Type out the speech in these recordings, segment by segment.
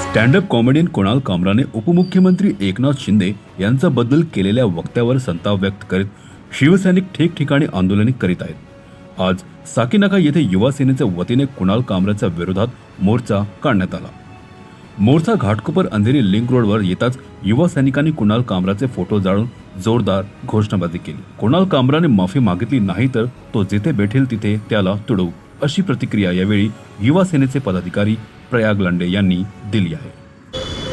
Stand up comedian Kunal कामराने उपमुख्यमंत्री एकनाथ शिंदे यांच्याबद्दल केलेल्या वक्त्यावर संताप व्यक्त करीत शिवसैनिक ठिकठिकाणी आंदोलने करीत आहेत. आज साकीनाका येथे युवा सेनेच्या वतीने कुणाल कामराच्या विरोधात मोर्चा काढण्यात आला. मोर्चा घाटकोपर अंधेरी लिंक रोडवर येताच युवा सैनिकांनी कुणाल कामराचे फोटो जाळून जोरदार घोषणाबाजी केली. कुणाल कामराने माफी मागितली नाही तर तो जिथे भेटेल तिथे त्याला तुडवू अशी प्रतिक्रिया यावेळी युवा सेनेचे पदाधिकारी प्रयाग लांडे यांनी दिली आहे.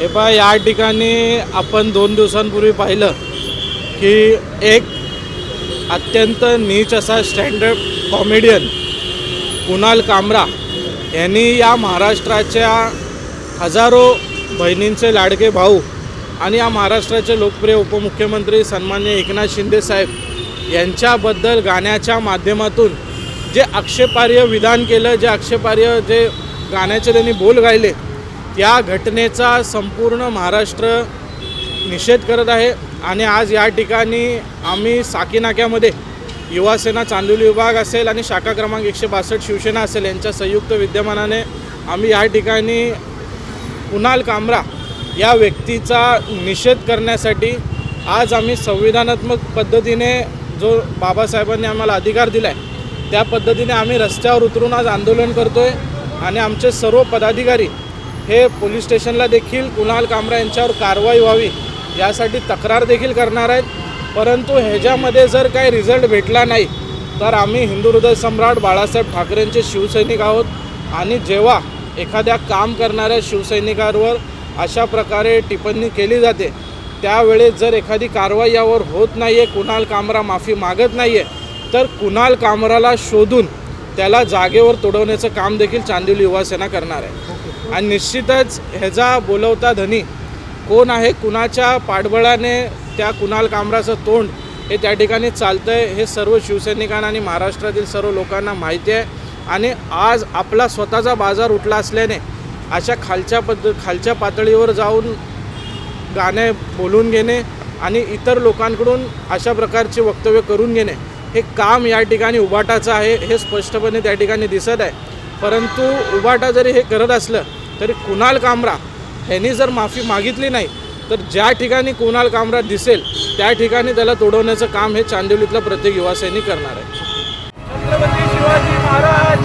हे पहा या ठिकाणी आपण दोन दिवसांपूर्वी पाहिलं की एक अत्यंत नीच असा स्टँडअप कॉमेडियन कुणाल कामरा यांनी या महाराष्ट्राच्या हजारो बहिणींचे लाडके भाऊ आणि या महाराष्ट्राचे लोकप्रिय उपमुख्यमंत्री सन्मान्य एकनाथ शिंदे साहेब यांच्याबद्दल गाण्याच्या माध्यमातून जे आक्षेपार्ह विधान केलं जे आक्षेपार्ह जे गाण्याचे त्यांनी बोल गायले त्या घटनेचा संपूर्ण महाराष्ट्र निषेध करत आहे. आणि आज या ठिकाणी आम्ही साकीनाक्यामध्ये युवासेना चांदोली विभाग असेल आणि शाखा क्रमांक एकशे बासष्ट शिवसेना असेल यांच्या संयुक्त विद्यमानाने आम्ही या ठिकाणी कुणाल कामरा या व्यक्तीचा निषेध करण्यासाठी आज आम्ही संविधानात्मक पद्धतीने जो बाबासाहेबांनी आम्हाला अधिकार दिला आहे त्या पद्धतीने आम्ही रस्त्यावर उतरून आज आंदोलन करतो आहे आणि आमचे सर्व पदाधिकारी हे पोलीस स्टेशनला देखील कुणाल कामरा यांच्यावर कारवाई व्हावी यासाठी तक्रार देखील करणार आहेत. परंतु ह्याच्यामध्ये जर काही रिझल्ट भेटला नाही तर आम्ही हिंदू हृदय सम्राट बाळासाहेब ठाकरेंचे शिवसैनिक आहोत. आणि जेव्हा एखाद्या काम करणाऱ्या शिवसैनिकांवर अशा प्रकारे टिप्पणी केली जाते. त्यावेळेस जर एखादी कारवाई यावर होत नाही आहे कुणाल कामरा माफी मागत नाही आहे तर कुणाल कामराला शोधून त्याला जागेवर तोडवण्याचं काम देखील चांदिवली युवासेना करणार आहे. आणि निश्चितच ह्याचा बोलवता धनी कोण आहे कुणाच्या पाठबळाने त्या कुणाल कामराचं तोंड हे त्या ठिकाणी चालतं आहे हे सर्व शिवसैनिकांना आणि महाराष्ट्रातील सर्व लोकांना माहिती आहे. आणि आज आपला स्वतःचा बाजार उठला असल्याने अशा खालच्या पद्ध खालच्या पातळीवर जाऊन गाणे बोलून घेणे आणि इतर लोकांकडून अशा प्रकारचे वक्तव्य करून घेणे हे काम या ठिकाणी उबाटाचं आहे हे स्पष्टपणे त्या ठिकाणी दिसत आहे. परंतु उबाटा जरी हे करत असलं तरी कुणाल कामरा ह्यांनी जर माफी मागितली नाही तर ज्या ठिकाणी कुणाल कामरा दिसेल त्या ठिकाणी त्याला तोडवण्याचं काम हे चांदिवलीतलं प्रत्येक युवासैनिक करणार आहे. छत्रपती शिवाजी महाराज